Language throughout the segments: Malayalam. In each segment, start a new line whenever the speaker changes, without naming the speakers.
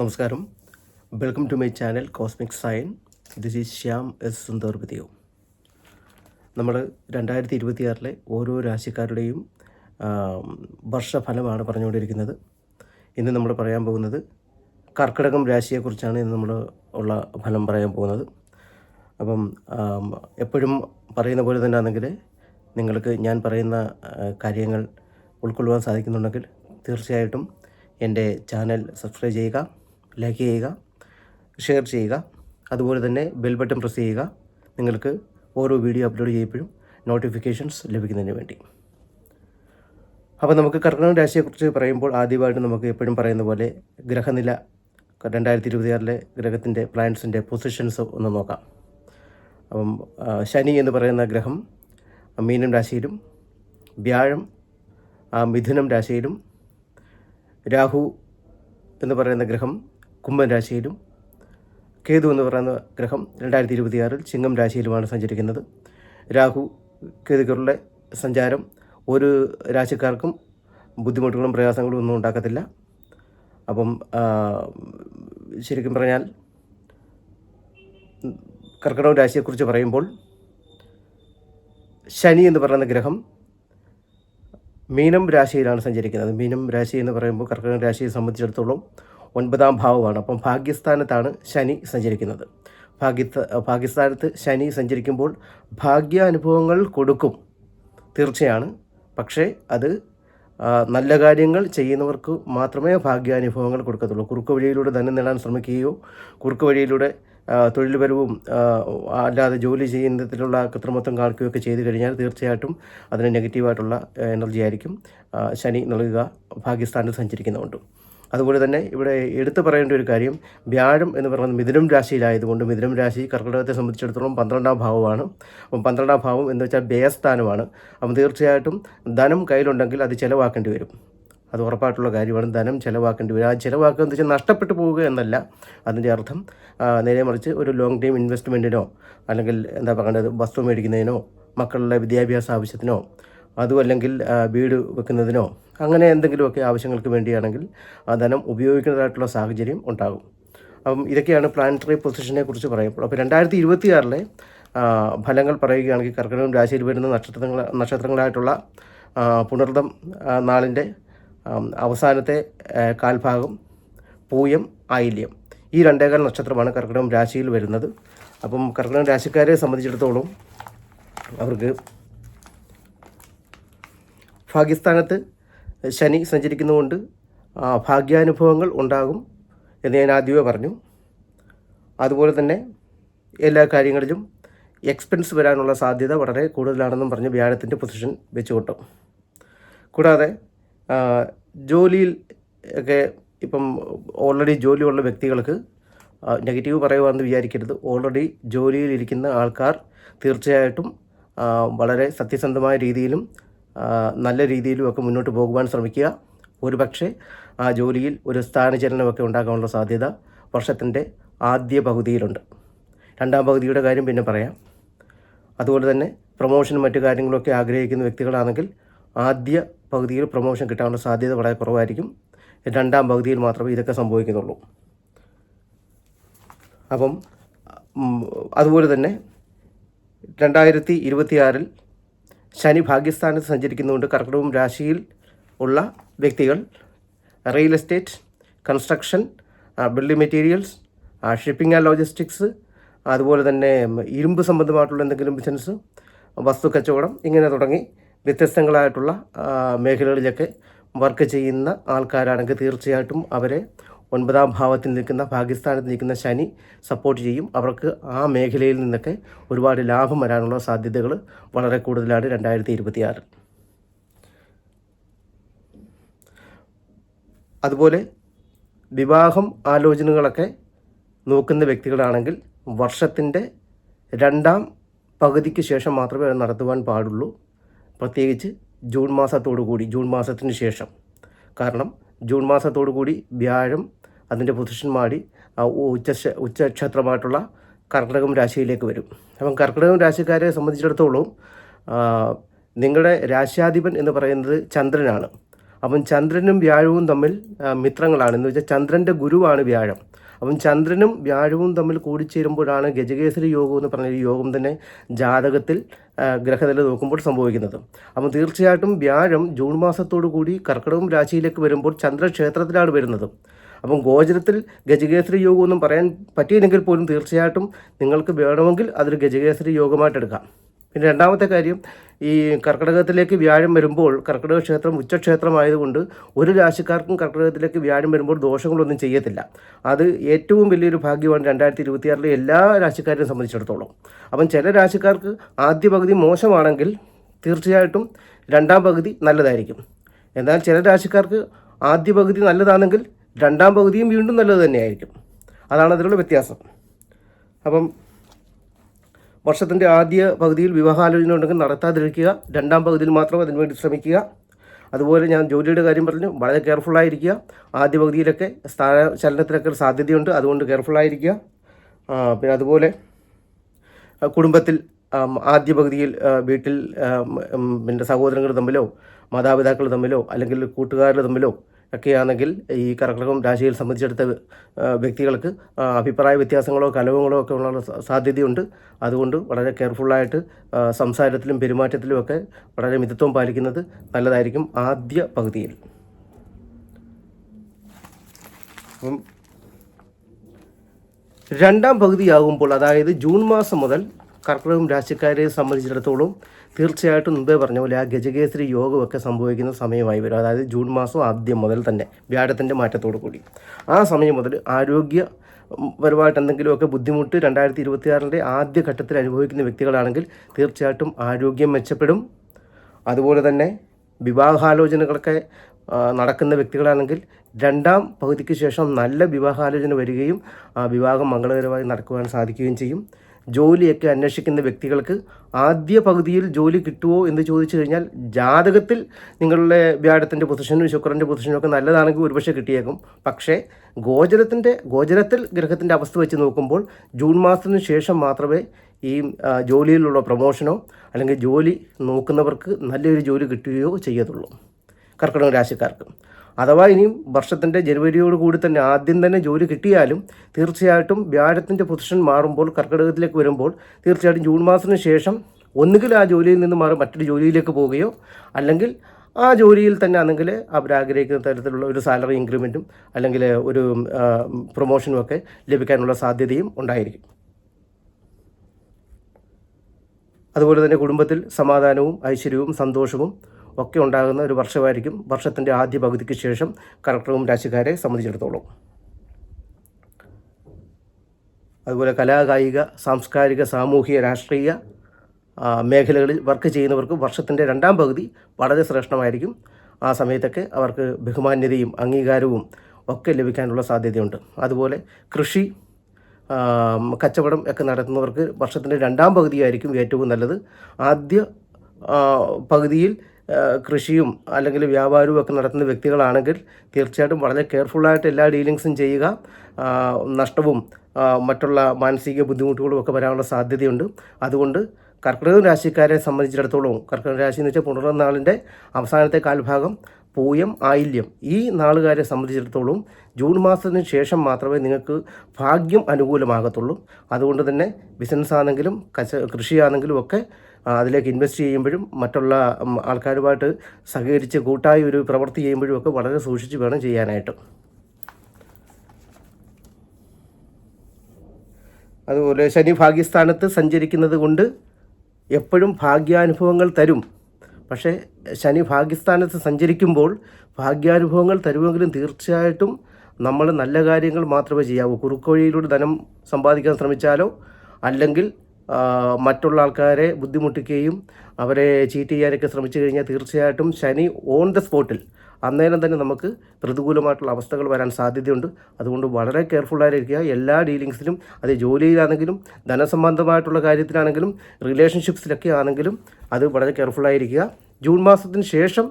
നമസ്കാരം. Welcome to my channel cosmic Sayan. This is Shyam S Sundar വിദ്യോ. നമ്മൾ രണ്ടായിരത്തി ഇരുപത്തിയാറിലെ ഓരോ രാശിക്കാരുടെയും വർഷഫലമാണ് പറഞ്ഞുകൊണ്ടിരിക്കുന്നത്. ഇന്ന് നമ്മൾ പറയാൻ പോകുന്നത് കർക്കിടകം രാശിയെക്കുറിച്ചാണ് ഇന്ന് നമ്മൾ ഉള്ള ഫലം പറയാൻ പോകുന്നത്. അപ്പം എപ്പോഴും പറയുന്ന പോലെ തന്നെ ആണെങ്കിൽ നിങ്ങൾക്ക് ഞാൻ പറയുന്ന കാര്യങ്ങൾ ഉൾക്കൊള്ളുവാൻ സാധിക്കുന്നുണ്ടെങ്കിൽ തീർച്ചയായിട്ടും എന്റെ ചാനൽ സബ്സ്ക്രൈബ് ചെയ്യുക. ലൈക്ക് ചെയ്യുക ഷെയർ ചെയ്യുക. അതുപോലെ തന്നെ ബെൽ ബട്ടൺ പ്രസ് ചെയ്യുക. നിങ്ങൾക്ക് ഓരോ വീഡിയോ അപ്ലോഡ് ചെയ്യുമ്പോഴും നോട്ടിഫിക്കേഷൻസ് ലഭിക്കുന്നതിന് വേണ്ടി. അപ്പോൾ നമുക്ക് കർക്കിടക രാശിയെക്കുറിച്ച് പറയുമ്പോൾ ആദ്യമായിട്ട് നമുക്ക് എപ്പോഴും പറയുന്ന പോലെ ഗ്രഹനില രണ്ടായിരത്തി ഇരുപത്തിയാറിലെ ഗ്രഹത്തിന്റെ പ്ലാനറ്റ്സിന്റെ പൊസിഷൻസ് ഒന്ന് നോക്കാം. അപ്പം ശനി എന്ന് പറയുന്ന ഗ്രഹം മീനം രാശിയിലും വ്യാഴം മിഥുനം രാശിയിലും രാഹു എന്ന് പറയുന്ന ഗ്രഹം കുംഭൻ രാശിയിലും കേതു എന്ന് പറയുന്ന ഗ്രഹം രണ്ടായിരത്തി ഇരുപത്തിയാറിൽ ചിങ്ങം രാശിയിലുമാണ് സഞ്ചരിക്കുന്നത്. രാഹു കേതുക്കളുടെ സഞ്ചാരം ഒരു രാശിക്കാർക്കും ബുദ്ധിമുട്ടുകളും പ്രയാസങ്ങളും ഒന്നും ഉണ്ടാക്കത്തില്ല. അപ്പം ശരിക്കും പറഞ്ഞാൽ കർക്കിടക രാശിയെക്കുറിച്ച് പറയുമ്പോൾ ശനി എന്ന് പറയുന്ന ഗ്രഹം മീനം രാശിയിലാണ് സഞ്ചരിക്കുന്നത്. മീനം രാശി എന്ന് പറയുമ്പോൾ കർക്കിടക രാശിയെ സംബന്ധിച്ചിടത്തോളം ഒൻപതാം ഭാവമാണ്. അപ്പം ഭാഗ്യസ്ഥാനത്താണ് ശനി സഞ്ചരിക്കുന്നത്. ഭാഗ്യത്ത ഭാഗ്യസ്ഥാനത്ത് ശനി സഞ്ചരിക്കുമ്പോൾ ഭാഗ്യാനുഭവങ്ങൾ കൊടുക്കും. തീർച്ചയാണ്. പക്ഷേ അത് നല്ല കാര്യങ്ങൾ ചെയ്യുന്നവർക്ക് മാത്രമേ ഭാഗ്യാനുഭവങ്ങൾ കൊടുക്കത്തുള്ളൂ. കുറുക്ക് വഴിയിലൂടെ ധനം നേടാൻ ശ്രമിക്കുകയോ കുറുക്ക് വഴിയിലൂടെ തൊഴിൽപരവും അല്ലാതെ ജോലി ചെയ്യുന്നതിലുള്ള കൃത്രിമത്വം കാണിക്കുകയൊക്കെ ചെയ്തു കഴിഞ്ഞാൽ തീർച്ചയായിട്ടും അതിന് നെഗറ്റീവായിട്ടുള്ള എനർജി ആയിരിക്കും ശനി നൽകുക പാകിസ്ഥാനിൽ സഞ്ചരിക്കുന്നതുകൊണ്ട്. അതുപോലെ തന്നെ ഇവിടെ എടുത്തു പറയേണ്ട ഒരു കാര്യം വ്യാഴം എന്ന് പറയുന്നത് മിഥുനം രാശിയിലായതുകൊണ്ട് മിഥുനം രാശി കർക്കിടകത്തെ സംബന്ധിച്ചിടത്തോളം പന്ത്രണ്ടാം ഭാവമാണ്. അപ്പം പന്ത്രണ്ടാം ഭാവം എന്ന് വെച്ചാൽ വ്യയസ്ഥാനമാണ്. അപ്പം തീർച്ചയായിട്ടും ധനം കയ്യിലുണ്ടെങ്കിൽ അത് ചിലവാക്കേണ്ടി വരും. അത് ഉറപ്പായിട്ടുള്ള കാര്യമാണ്. ധനം ചിലവാക്കേണ്ടി വരും. ആ ചിലവാക്കുക എന്ന് വെച്ചാൽ നഷ്ടപ്പെട്ടു പോവുക എന്നല്ല. അതിന്റെ അർത്ഥം നേരെ മറിച്ച് ഒരു ലോങ് ടൈം ഇൻവെസ്റ്റ്മെന്റിനോ അല്ലെങ്കിൽ എന്താ പറയേണ്ടത് വസ്തു മേടിക്കുന്നതിനോ മക്കളുടെ വിദ്യാഭ്യാസ ആവശ്യത്തിനോ അതും അല്ലെങ്കിൽ വീട് വെക്കുന്നതിനോ അങ്ങനെ എന്തെങ്കിലുമൊക്കെ ആവശ്യങ്ങൾക്ക് വേണ്ടിയാണെങ്കിൽ ആ ധനം ഉപയോഗിക്കുന്നതായിട്ടുള്ള സാഹചര്യം ഉണ്ടാകും. അപ്പം ഇതൊക്കെയാണ് പ്ലാനറ്ററി പൊസിഷനെ കുറിച്ച് പറയുമ്പോൾ. അപ്പോൾ രണ്ടായിരത്തി ഇരുപത്തിയാറിലെ ഫലങ്ങൾ പറയുകയാണെങ്കിൽ കർക്കിടകം രാശിയിൽ വരുന്ന നക്ഷത്രങ്ങൾ നക്ഷത്രങ്ങളായിട്ടുള്ള പുണർദം നാളിന്റെ അവസാനത്തെ കാൽഭാഗം പൂയം ആയില്യം. ഈ രണ്ടേകാൽ നക്ഷത്രമാണ് കർക്കിടകം രാശിയിൽ വരുന്നത്. അപ്പം കർക്കിടകം രാശിക്കാരെ സംബന്ധിച്ചിടത്തോളം അവർക്ക് ഭാഗ്യസ്ഥാനത്ത് ശനി സഞ്ചരിക്കുന്നതുകൊണ്ട് ഭാഗ്യാനുഭവങ്ങൾ ഉണ്ടാകും എന്ന് ഞാൻ ആദ്യമേ പറഞ്ഞു. അതുപോലെ തന്നെ എല്ലാ കാര്യങ്ങളിലും എക്സ്പെൻസ് വരാനുള്ള സാധ്യത വളരെ കൂടുതലാണെന്നും പറഞ്ഞ് വ്യാഴത്തിന്റെ പൊസിഷൻ വെച്ചുകൊട്ടും. കൂടാതെ ജോലിയിൽ ഒക്കെ ഇപ്പം ഓൾറെഡി ജോലിയുള്ള വ്യക്തികൾക്ക് നെഗറ്റീവ് പറയുവാന്ന് വിചാരിക്കരുത്. ഓൾറെഡി ജോലിയിലിരിക്കുന്ന ആൾക്കാർ തീർച്ചയായിട്ടും വളരെ സത്യസന്ധമായ രീതിയിലും നല്ല രീതിയിലും ഒക്കെ മുന്നോട്ട് പോകുവാൻ ശ്രമിക്കുക. ഒരു പക്ഷേ ആ ജോലിയിൽ ഒരു സ്ഥാനചലനമൊക്കെ ഉണ്ടാകാനുള്ള സാധ്യത വർഷത്തിന്റെ ആദ്യ പകുതിയിലുണ്ട്. രണ്ടാം പകുതിയുടെ കാര്യം പിന്നെ പറയാം. അതുപോലെ തന്നെ പ്രൊമോഷനും മറ്റു കാര്യങ്ങളൊക്കെ ആഗ്രഹിക്കുന്ന വ്യക്തികളാണെങ്കിൽ ആദ്യ പകുതിയിൽ പ്രൊമോഷൻ കിട്ടാനുള്ള സാധ്യത വളരെ കുറവായിരിക്കും. രണ്ടാം പകുതിയിൽ മാത്രമേ ഇതൊക്കെ സംഭവിക്കുന്നുള്ളൂ. അപ്പം അതുപോലെ തന്നെ രണ്ടായിരത്തി ഇരുപത്തിയാറിൽ ശനി ഭാഗ്യസ്ഥാനത്ത് സഞ്ചരിക്കുന്നതുകൊണ്ട് കർക്കിടകം രാശിയിൽ ഉള്ള വ്യക്തികൾ real estate construction building materials shipping and logistics അതുപോലെ തന്നെ ഇരുമ്പ് സംബന്ധമായിട്ടുള്ള എന്തെങ്കിലും ബിസിനസ് വസ്തു കച്ചവടം ഇങ്ങനെ തുടങ്ങി വ്യത്യസ്തങ്ങളായിട്ടുള്ള മേഖലകളിലൊക്കെ വർക്ക് ചെയ്യുന്ന ആൾക്കാരാണെങ്കിൽ തീർച്ചയായിട്ടും അവരെ ഒൻപതാം ഭാവത്തിൽ നിൽക്കുന്ന പാകിസ്ഥാനത്ത് നിൽക്കുന്ന ശനി സപ്പോർട്ട് ചെയ്യും. അവർക്ക് ആ മേഖലയിൽ നിന്നൊക്കെ ഒരുപാട് ലാഭം വരാനുള്ള സാധ്യതകൾ വളരെ കൂടുതലാണ് രണ്ടായിരത്തി ഇരുപത്തിയാറിൽ അതുപോലെ വിവാഹം ആലോചനകളൊക്കെ നോക്കുന്ന വ്യക്തികളാണെങ്കിൽ വർഷത്തിന്റെ രണ്ടാം പകുതിക്ക് ശേഷം മാത്രമേ അത് നടത്തുവാൻ പാടുള്ളൂ. പ്രത്യേകിച്ച് ജൂൺ മാസത്തോടു കൂടി ജൂൺ മാസത്തിന് ശേഷം. കാരണം ജൂൺ മാസത്തോടു കൂടി വ്യാഴം അതിന്റെ പൊസിഷൻ മാറി ഉച്ച ഉച്ചക്ഷേത്രമായിട്ടുള്ള കർക്കിടകം രാശിയിലേക്ക് വരും. അപ്പം കർക്കിടകം രാശിക്കാരെ സംബന്ധിച്ചിടത്തോളം നിങ്ങളുടെ രാശ്യാധിപൻ എന്ന് പറയുന്നത് ചന്ദ്രനാണ്. അപ്പം ചന്ദ്രനും വ്യാഴവും തമ്മിൽ മിത്രങ്ങളാണ്. എന്ന് വെച്ചാൽ ചന്ദ്രന്റെ ഗുരുവാണ് വ്യാഴം. അപ്പം ചന്ദ്രനും വ്യാഴവും തമ്മിൽ കൂടിച്ചേരുമ്പോഴാണ് ഗജകേസരി യോഗം എന്ന് പറഞ്ഞ യോഗം തന്നെ ജാതകത്തിൽ ഗ്രഹനില നോക്കുമ്പോൾ സംഭവിക്കുന്നത്. അപ്പം തീർച്ചയായിട്ടും വ്യാഴം ജൂൺ മാസത്തോടു കൂടി കർക്കിടകം രാശിയിലേക്ക് വരുമ്പോൾ ചന്ദ്രക്ഷേത്രത്തിലാണ് വരുന്നത്. അപ്പം ഗോചരത്തിൽ ഗജകേസരി യോഗം ഒന്നും പറയാൻ പറ്റിയില്ലെങ്കിൽ പോലും തീർച്ചയായിട്ടും നിങ്ങൾക്ക് വേണമെങ്കിൽ അതൊരു ഗജകേസരി യോഗമായിട്ട് എടുക്കാം. പിന്നെ രണ്ടാമത്തെ കാര്യം ഈ കർക്കിടകത്തിലേക്ക് വ്യാഴം വരുമ്പോൾ കർക്കിടക ക്ഷേത്രം ഉച്ചക്ഷേത്രമായതുകൊണ്ട് ഒരു രാശിക്കാർക്കും കർക്കിടകത്തിലേക്ക് വ്യാഴം വരുമ്പോൾ ദോഷങ്ങളൊന്നും ചെയ്യത്തില്ല. അത് ഏറ്റവും വലിയൊരു ഭാഗ്യമാണ് രണ്ടായിരത്തി ഇരുപത്തിയാറിലെ എല്ലാ രാശിക്കാരെയും സംബന്ധിച്ചിടത്തോളം. അപ്പം ചില രാശിക്കാർക്ക് ആദ്യ പകുതി മോശമാണെങ്കിൽ തീർച്ചയായിട്ടും രണ്ടാം പകുതി നല്ലതായിരിക്കും. എന്നാൽ ചില രാശിക്കാർക്ക് ആദ്യ പകുതി നല്ലതാണെങ്കിൽ രണ്ടാം പകുതിയും വീണ്ടും നല്ലത് തന്നെയായിരിക്കും. അതാണ് അതിലുള്ള വ്യത്യാസം. അപ്പം വർഷത്തിന്റെ ആദ്യ പകുതിയിൽ വിവാഹാലോചന ഉണ്ടെങ്കിൽ നടത്താതിരിക്കുക രണ്ടാം പകുതിയിൽ മാത്രം അതിനുവേണ്ടി ശ്രമിക്കുക. അതുപോലെ ഞാൻ ജോലിയുടെ കാര്യം പറഞ്ഞു വളരെ കെയർഫുള്ളായിരിക്കുക ആദ്യ പകുതിയിലൊക്കെ സ്ഥാന ചലനത്തിനൊക്കെ ഒരു സാധ്യതയുണ്ട് അതുകൊണ്ട് കെയർഫുള്ളായിരിക്കുക പിന്നെ അതുപോലെ കുടുംബത്തിൽ ആദ്യ പകുതിയിൽ വീട്ടിൽ പിന്നെ സഹോദരങ്ങൾ തമ്മിലോ മാതാപിതാക്കൾ തമ്മിലോ അല്ലെങ്കിൽ കൂട്ടുകാർ തമ്മിലോ ഒക്കെയാണെങ്കിൽ ഈ കർക്കിടകം രാശിയിൽ സംബന്ധിച്ചെടുത്ത വ്യക്തികൾക്ക് അഭിപ്രായ വ്യത്യാസങ്ങളോ കലഹങ്ങളോ ഒക്കെ ഉള്ള സാധ്യതയുണ്ട്. അതുകൊണ്ട് വളരെ കെയർഫുള്ളായിട്ട് സംസാരത്തിലും പെരുമാറ്റത്തിലും ഒക്കെ വളരെ മിതത്വം പാലിക്കുന്നത് നല്ലതായിരിക്കും ആദ്യ പകുതിയിൽ. അപ്പം രണ്ടാം പകുതിയാകുമ്പോൾ അതായത് ജൂൺ മാസം മുതൽ കർക്കിടകം രാശിക്കാരെ സംബന്ധിച്ചിടത്തോളം തീർച്ചയായിട്ടും മുമ്പേ പറഞ്ഞ പോലെ ആ ഗജകേസരി യോഗമൊക്കെ സംഭവിക്കുന്ന സമയമായി വരും. അതായത് ജൂൺ മാസം ആദ്യം മുതൽ തന്നെ വ്യാഴത്തിന്റെ മാറ്റത്തോടു കൂടി. ആ സമയം മുതൽ ആരോഗ്യ പരമായിട്ട് എന്തെങ്കിലുമൊക്കെ ബുദ്ധിമുട്ട് രണ്ടായിരത്തി ഇരുപത്തിയാറിന്റെ ആദ്യ ഘട്ടത്തിൽ അനുഭവിക്കുന്ന വ്യക്തികളാണെങ്കിൽ തീർച്ചയായിട്ടും ആരോഗ്യം മെച്ചപ്പെടും. അതുപോലെ തന്നെ വിവാഹാലോചനകളൊക്കെ നടക്കുന്ന വ്യക്തികളാണെങ്കിൽ രണ്ടാം പകുതിക്ക് ശേഷം നല്ല വിവാഹാലോചന വരികയും ആ വിവാഹം മംഗളകരമായി നടക്കുവാൻ സാധിക്കുകയും ചെയ്യും. ജോലിയൊക്കെ അന്വേഷിക്കുന്ന വ്യക്തികൾക്ക് ആദ്യ പകുതിയിൽ ജോലി കിട്ടുമോ എന്ന് ചോദിച്ചു കഴിഞ്ഞാൽ ജാതകത്തിൽ നിങ്ങളുടെ വ്യാഴത്തിന്റെ പൊസിഷനും ശുക്രന്റെ പൊസിഷനും ഒക്കെ നല്ലതാണെങ്കിൽ ഒരുപക്ഷെ കിട്ടിയേക്കും. പക്ഷേ ഗോചരത്തിന്റെ ഗോചരത്തിൽ ഗ്രഹത്തിന്റെ അവസ്ഥ വെച്ച് നോക്കുമ്പോൾ ജൂൺ മാസത്തിന് ശേഷം മാത്രമേ ഈ ജോലിയിലുള്ള പ്രൊമോഷനോ അല്ലെങ്കിൽ ജോലി നോക്കുന്നവർക്ക് നല്ലൊരു ജോലി കിട്ടുകയോ ചെയ്യത്തുള്ളൂ. കർക്കിടക രാശിക്കാർക്ക്. അഥവാ ഇനിയും വർഷത്തിന്റെ ജനുവരിയോട് കൂടി തന്നെ ആദ്യം തന്നെ ജോലി കിട്ടിയാലും തീർച്ചയായിട്ടും വ്യാഴത്തിന്റെ പൊസിഷൻ മാറുമ്പോൾ കർക്കിടകത്തിലേക്ക് വരുമ്പോൾ തീർച്ചയായിട്ടും ജൂൺ മാസത്തിന് ശേഷം ഒന്നുകിൽ ആ ജോലിയിൽ നിന്ന് മാറി മറ്റൊരു ജോലിയിലേക്ക് പോവുകയോ അല്ലെങ്കിൽ ആ ജോലിയിൽ തന്നെ ആണെങ്കിൽ അവർ ആഗ്രഹിക്കുന്ന തരത്തിലുള്ള ഒരു സാലറി ഇൻക്രിമെന്റും അല്ലെങ്കിൽ ഒരു പ്രൊമോഷനും ഒക്കെ ലഭിക്കാനുള്ള സാധ്യതയും ഉണ്ടായിരിക്കും. അതുപോലെ തന്നെ കുടുംബത്തിൽ സമാധാനവും ഐശ്വര്യവും സന്തോഷവും ഒക്കെ ഉണ്ടാകുന്ന ഒരു വർഷമായിരിക്കും വർഷത്തിന്റെ ആദ്യ പകുതിക്ക് ശേഷം കലക്ടറും രാശിക്കാരെ സംബന്ധിച്ചിടത്തോളം. അതുപോലെ കലാകായിക സാംസ്കാരിക സാമൂഹിക രാഷ്ട്രീയ മേഖലകളിൽ വർക്ക് ചെയ്യുന്നവർക്ക് വർഷത്തിന്റെ രണ്ടാം പകുതി വളരെ ശ്രേഷ്ഠമായിരിക്കും. ആ സമയത്തൊക്കെ അവർക്ക് ബഹുമാന്യതയും അംഗീകാരവും ഒക്കെ ലഭിക്കാനുള്ള സാധ്യതയുണ്ട്. അതുപോലെ കൃഷി കച്ചവടം ഒക്കെ നടത്തുന്നവർക്ക് വർഷത്തിന്റെ രണ്ടാം പകുതിയായിരിക്കും ഏറ്റവും നല്ലത്. ആദ്യ പകുതിയിൽ കൃഷിയും അല്ലെങ്കിൽ വ്യാപാരവും ഒക്കെ നടത്തുന്ന വ്യക്തികളാണെങ്കിൽ തീർച്ചയായിട്ടും വളരെ കെയർഫുള്ളായിട്ട് എല്ലാ ഡീലിങ്സും ചെയ്യുക. നഷ്ടവും മറ്റുള്ള മാനസിക ബുദ്ധിമുട്ടുകളും ഒക്കെ വരാനുള്ള സാധ്യതയുണ്ട്. അതുകൊണ്ട് കർക്കിടക രാശിക്കാരെ സംബന്ധിച്ചിടത്തോളം കർക്കിടക രാശി എന്ന് വെച്ചാൽ പുണർന്ന നാളിന്റെ അവസാനത്തെ കാൽഭാഗം പൂയം ആയില്യം ഈ നാളുകാരെ സംബന്ധിച്ചിടത്തോളം ജൂൺ മാസത്തിന് ശേഷം മാത്രമേ നിങ്ങൾക്ക് ഭാഗ്യം അനുകൂലമാകത്തുള്ളൂ. അതുകൊണ്ട് തന്നെ ബിസിനസ് ആണെങ്കിലും കച്ച കൃഷിയാണെങ്കിലും ഒക്കെ അതിലേക്ക് ഇൻവെസ്റ്റ് ചെയ്യുമ്പോഴും മറ്റുള്ള ആൾക്കാരുമായിട്ട് സഹകരിച്ച് കൂട്ടായി ഒരു പ്രവൃത്തി ചെയ്യുമ്പോഴും ഒക്കെ വളരെ സൂക്ഷിച്ച് വേണം ചെയ്യാനായിട്ട്. അതുപോലെ ശനി ഭാഗ്യസ്ഥാനത്ത് സഞ്ചരിക്കുന്നത് കൊണ്ട് എപ്പോഴും ഭാഗ്യാനുഭവങ്ങൾ തരും. പക്ഷേ ശനി ഭാഗ്യസ്ഥാനത്ത് സഞ്ചരിക്കുമ്പോൾ ഭാഗ്യാനുഭവങ്ങൾ തരുമെങ്കിലും തീർച്ചയായിട്ടും നമ്മൾ നല്ല കാര്യങ്ങൾ മാത്രമേ ചെയ്യാവൂ. കുറുക്കോഴിയിലൂടെ ധനം സമ്പാദിക്കാൻ ശ്രമിച്ചാലോ അല്ലെങ്കിൽ മറ്റുള്ള ആൾക്കാരെ ബുദ്ധിമുട്ടിക്കുകയും അവരെ ചീറ്റ് ചെയ്യാനൊക്കെ ശ്രമിച്ചു കഴിഞ്ഞാൽ തീർച്ചയായിട്ടും ശനി ഓൺ ദ സ്പോട്ടിൽ അന്നേരം തന്നെ നമുക്ക് പ്രതികൂലമായിട്ടുള്ള അവസ്ഥകൾ വരാൻ സാധ്യതയുണ്ട്. അതുകൊണ്ട് വളരെ കെയർഫുള്ളായിരിക്കുക എല്ലാ ഡീലിങ്സിലും അത് ജോലിയിലാണെങ്കിലും ധനസംബന്ധമായിട്ടുള്ള കാര്യത്തിലാണെങ്കിലും റിലേഷൻഷിപ്സിലൊക്കെ ആണെങ്കിലും അത് വളരെ കെയർഫുള്ളായിരിക്കുക ജൂൺ മാസത്തിന് ശേഷം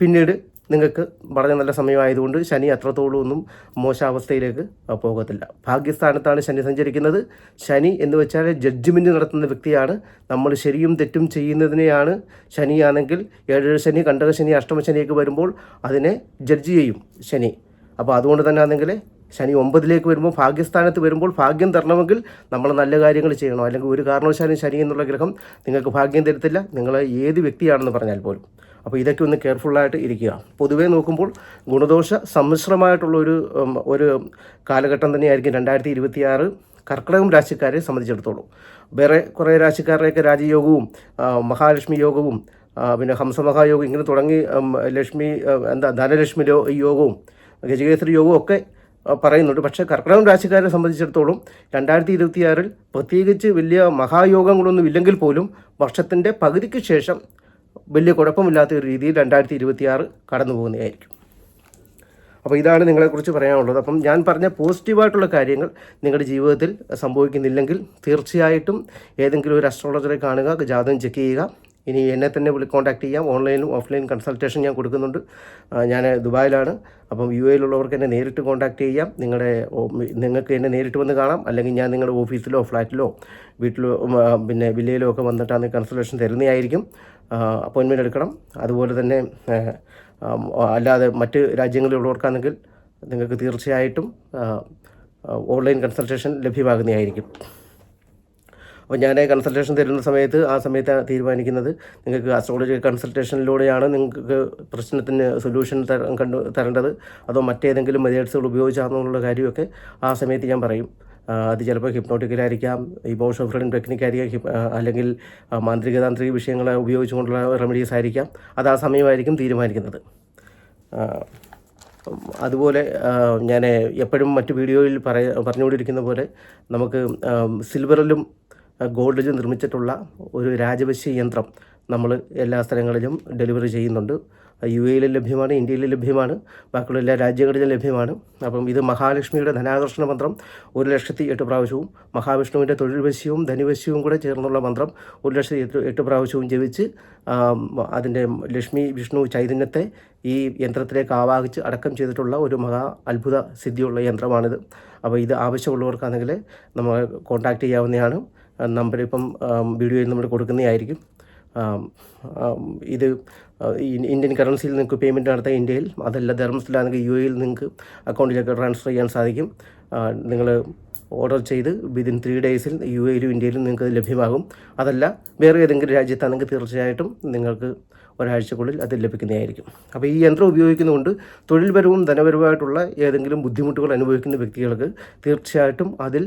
പിന്നീട് നിങ്ങൾക്ക് വളരെ നല്ല സമയമായതുകൊണ്ട് ശനി അത്രത്തോളം ഒന്നും മോശാവസ്ഥയിലേക്ക് പോകത്തില്ല. ഭാഗ്യസ്ഥാനത്താണ് ശനി സഞ്ചരിക്കുന്നത്. ശനി എന്ന് വെച്ചാൽ ജഡ്ജ്മെന്റ് നടത്തുന്ന വ്യക്തിയാണ്. നമ്മൾ ശരിയും തെറ്റും ചെയ്യുന്നതിനെയാണ് ശനിയാണെങ്കിൽ ഏഴര ശനി കണ്ടക ശനി അഷ്ടമ ശനിയൊക്കെ വരുമ്പോൾ അതിനെ ജഡ്ജ് ചെയ്യും ശനി. അപ്പോൾ അതുകൊണ്ട് തന്നെ ആണെങ്കിൽ ശനി ഒമ്പതിലേക്ക് വരുമ്പോൾ ഭാഗ്യസ്ഥാനത്ത് വരുമ്പോൾ ഭാഗ്യം തരണമെങ്കിൽ നമ്മൾ നല്ല കാര്യങ്ങൾ ചെയ്യണം. അല്ലെങ്കിൽ ഒരു കാരണവശാലും ശനി എന്നുള്ള ഗ്രഹം നിങ്ങൾക്ക് ഭാഗ്യം തരത്തില്ല. നിങ്ങൾ ഏത് വ്യക്തിയാണെന്ന് പറഞ്ഞാൽ പോലും. അപ്പോൾ ഇതൊക്കെ ഒന്ന് കെയർഫുള്ളായിട്ട് ഇരിക്കുക. പൊതുവേ നോക്കുമ്പോൾ ഗുണദോഷ സമ്മിശ്രമായിട്ടുള്ള ഒരു ഒരു കാലഘട്ടം തന്നെയായിരിക്കും രണ്ടായിരത്തി ഇരുപത്തിയാറ് കർക്കിടകം രാശിക്കാരെ സംബന്ധിച്ചിടത്തോളം. വേറെ കുറേ രാശിക്കാരുടെയൊക്കെ രാജയോഗവും മഹാലക്ഷ്മി യോഗവും പിന്നെ ഹംസമഹായോഗം ഇങ്ങനെ തുടങ്ങി ലക്ഷ്മി എന്താ ധനലക്ഷ്മി യോഗവും ഗജകേസരി യോഗവും ഒക്കെ പറയുന്നുണ്ട്. പക്ഷേ കർക്കിടകം രാശിക്കാരെ സംബന്ധിച്ചിടത്തോളം രണ്ടായിരത്തി ഇരുപത്തിയാറിൽ പ്രത്യേകിച്ച് വലിയ മഹായോഗങ്ങളൊന്നും ഇല്ലെങ്കിൽ പോലും വർഷത്തിന്റെ പകുതിക്ക് ശേഷം വലിയ കുഴപ്പമില്ലാത്ത ഒരു രീതിയിൽ രണ്ടായിരത്തി ഇരുപത്തിയാറ് കടന്നു പോകുന്നതായിരിക്കും. അപ്പോൾ ഇതാണ് നിങ്ങളെക്കുറിച്ച് പറയാനുള്ളത്. അപ്പം ഞാൻ പറഞ്ഞ പോസിറ്റീവായിട്ടുള്ള കാര്യങ്ങൾ നിങ്ങളുടെ ജീവിതത്തിൽ സംഭവിക്കുന്നില്ലെങ്കിൽ തീർച്ചയായിട്ടും ഏതെങ്കിലും ഒരു അസ്ട്രോളജറെ കാണുക ജാതകം ചെക്ക് ചെയ്യുക. ഇനി എന്നെ തന്നെ വിളി കോൺടാക്ട് ചെയ്യാം. ഓൺലൈനിലും ഓഫ്ലൈൻ കൺസൾട്ടേഷൻ ഞാൻ കൊടുക്കുന്നുണ്ട്. ഞാൻ ദുബായിലാണ്. അപ്പം യു എയിലുള്ളവർക്ക് എന്നെ നേരിട്ട് കോൺടാക്ട് ചെയ്യാം. നിങ്ങളുടെ നിങ്ങൾക്ക് എന്നെ നേരിട്ട് വന്ന് കാണാം. അല്ലെങ്കിൽ ഞാൻ നിങ്ങളുടെ ഓഫീസിലോ ഫ്ലാറ്റിലോ വീട്ടിലോ പിന്നെ വില്ലയിലോ ഒക്കെ വന്നിട്ടാണ് കൺസൾട്ടേഷൻ തരുന്നതായിരിക്കും. അപ്പോയിൻമെന്റ് എടുക്കണം. അതുപോലെ തന്നെ അല്ലാതെ മറ്റ് രാജ്യങ്ങളിലുള്ളവർക്കാണെങ്കിൽ നിങ്ങൾക്ക് തീർച്ചയായിട്ടും ഓൺലൈൻ കൺസൾട്ടേഷൻ ലഭ്യമാകുന്നതായിരിക്കും. അപ്പോൾ ഞാൻ കൺസൾട്ടേഷൻ തരുന്ന സമയത്ത് ആ സമയത്ത് തീരുമാനിക്കുന്നത് നിങ്ങൾക്ക് അസ്ട്രോളജി കൺസൾട്ടേഷനിലൂടെയാണ് നിങ്ങൾക്ക് പ്രശ്നത്തിന് സൊല്യൂഷൻ കണ്ടു തരേണ്ടത്. അതോ മറ്റേതെങ്കിലും മെതേഡ്സുകൾ ഉപയോഗിച്ചാണെന്നുള്ള കാര്യമൊക്കെ ആ സമയത്ത് ഞാൻ പറയും. അത് ചിലപ്പോൾ ഹിപ്നോട്ടിക്കലായിരിക്കാം ഇമോഷൻ ഫ്രണ്ട് ടെക്നിക്കായിരിക്കാം അല്ലെങ്കിൽ മാന്ത്രികതാന്ത്രിക മാന്ത്രിക താന്ത്രിക വിഷയങ്ങളെ ഉപയോഗിച്ചുകൊണ്ടുള്ള റെമഡീസ് ആയിരിക്കാം. അത് ആ സമയമായിരിക്കും തീരുമാനിക്കുന്നത്. അതുപോലെ ഞാൻ എപ്പോഴും മറ്റു വീഡിയോയിൽ പറയ പറഞ്ഞുകൊണ്ടിരിക്കുന്ന പോലെ നമുക്ക് സിൽവറിലും ആ, ഗോൾഡിലും നിർമ്മിച്ചിട്ടുള്ള ഒരു രാജവശ്യ യന്ത്രം നമ്മൾ എല്ലാ സ്ഥലങ്ങളിലും ഡെലിവറി ചെയ്യുന്നുണ്ട്. യു എയിലും ലഭ്യമാണ് ഇന്ത്യയിലും ലഭ്യമാണ് ബാക്കിയുള്ള എല്ലാ രാജ്യങ്ങളിലും ലഭ്യമാണ്. അപ്പം ഇത് മഹാലക്ഷ്മിയുടെ ധനാകർഷണ മന്ത്രം ഒരു ലക്ഷത്തി എട്ട് പ്രാവശ്യവും മഹാവിഷ്ണുവിന്റെ തൊഴിൽ വശ്യവും ധനുവശ്യവും കൂടെ ചേർന്നുള്ള മന്ത്രം ഒരു ലക്ഷത്തി എട്ട് എട്ട് പ്രാവശ്യവും ജപിച്ച് അതിന്റെ ലക്ഷ്മി വിഷ്ണു ചൈതന്യത്തെ ഈ യന്ത്രത്തിലേക്ക് ആവാഹിച്ച് അടക്കം ചെയ്തിട്ടുള്ള ഒരു മഹാ അത്ഭുത സിദ്ധിയുള്ള യന്ത്രമാണിത്. അപ്പോൾ ഇത് ആവശ്യമുള്ളവർക്കാണെങ്കിൽ നമ്മൾ കോൺടാക്റ്റ് ചെയ്യാവുന്നതാണ്. നമ്പർ ഇപ്പം വീഡിയോയിൽ നമ്മൾ കൊടുക്കുന്നതായിരിക്കും ഇത് ഇന്ത്യൻ കറൻസിയിൽ നിങ്ങൾക്ക് പേയ്മെന്റ് നടത്താൻ ഇന്ത്യയിൽ അതല്ല ധർമ്മസ്ഥലാണെങ്കിൽ യു എയിൽ നിങ്ങൾക്ക് അക്കൗണ്ടിലേക്ക് ട്രാൻസ്ഫർ ചെയ്യാൻ സാധിക്കും. നിങ്ങൾ ഓർഡർ ചെയ്ത് വിതിൻ ത്രീ ഡേയ്സിൽ യു എയിലും ഇന്ത്യയിലും നിങ്ങൾക്ക് ലഭ്യമാകും. അതല്ല വേറെ ഏതെങ്കിലും രാജ്യത്താണെങ്കിൽ തീർച്ചയായിട്ടും നിങ്ങൾക്ക് ഒരാഴ്ചക്കുള്ളിൽ അത് ലഭിക്കുന്നതായിരിക്കും. അപ്പോൾ ഈ യന്ത്രം ഉപയോഗിക്കുന്നതുകൊണ്ട് തൊഴിൽപരവും ധനപരവുമായിട്ടുള്ള ഏതെങ്കിലും ബുദ്ധിമുട്ടുകൾ അനുഭവിക്കുന്ന വ്യക്തികൾക്ക് തീർച്ചയായിട്ടും അതിൽ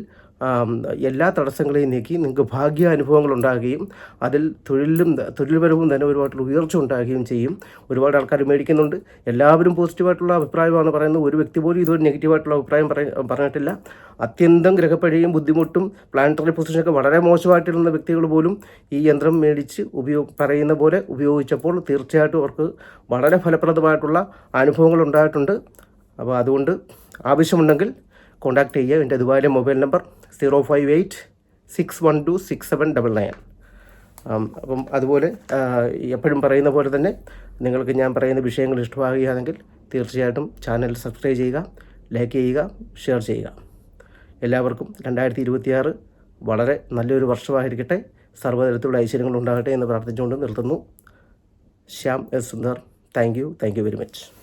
എല്ലാ തടസ്സങ്ങളെയും നീക്കി നിങ്ങൾക്ക് ഭാഗ്യ അനുഭവങ്ങൾ ഉണ്ടാകുകയും അതിൽ തൊഴിലും തൊഴിൽപരവും തന്നെ ഒരുപാട് ഉയർച്ച ഉണ്ടാകുകയും ചെയ്യും. ഒരുപാട് ആൾക്കാർ മേടിക്കുന്നുണ്ട്. എല്ലാവരും പോസിറ്റീവായിട്ടുള്ള അഭിപ്രായമാണ് പറയുന്നത്. ഒരു വ്യക്തി പോലും ഇതൊരു നെഗറ്റീവായിട്ടുള്ള അഭിപ്രായം പറഞ്ഞിട്ടില്ല. അത്യന്തം ഗ്രഹപ്പഴയും ബുദ്ധിമുട്ടും പ്ലാനറ്ററി പൊസിഷനൊക്കെ വളരെ മോശമായിട്ടിരുന്ന വ്യക്തികൾ പോലും ഈ യന്ത്രം മേടിച്ച് ഉപയോഗ പറയുന്ന പോലെ ഉപയോഗിച്ചപ്പോൾ തീർച്ചയായിട്ടും അവർക്ക് വളരെ ഫലപ്രദമായിട്ടുള്ള അനുഭവങ്ങൾ ഉണ്ടായിട്ടുണ്ട്. അപ്പോൾ അതുകൊണ്ട് ആവശ്യമുണ്ടെങ്കിൽ കോൺടാക്ട് ചെയ്യുക. എന്റെ ദുബായിലെ mobile number zero five eight six one two six seven double nine അപ്പം അതുപോലെ എപ്പോഴും പറയുന്ന പോലെ തന്നെ നിങ്ങൾക്ക് ഞാൻ പറയുന്ന വിഷയങ്ങൾ ഇഷ്ടമാകുകയാണെങ്കിൽ തീർച്ചയായിട്ടും ചാനൽ സബ്സ്ക്രൈബ് ചെയ്യുക ലൈക്ക് ചെയ്യുക ഷെയർ ചെയ്യുക. എല്ലാവർക്കും രണ്ടായിരത്തി ഇരുപത്തിയാറ് വളരെ നല്ലൊരു വർഷമായിരിക്കട്ടെ. സർവതരത്തിലുള്ള ഐശ്വര്യങ്ങൾ ഉണ്ടാകട്ടെ എന്ന് പ്രാർത്ഥിച്ചുകൊണ്ട് നിർത്തുന്നു. Shyam S Sundar. Thank you. Thank you very much.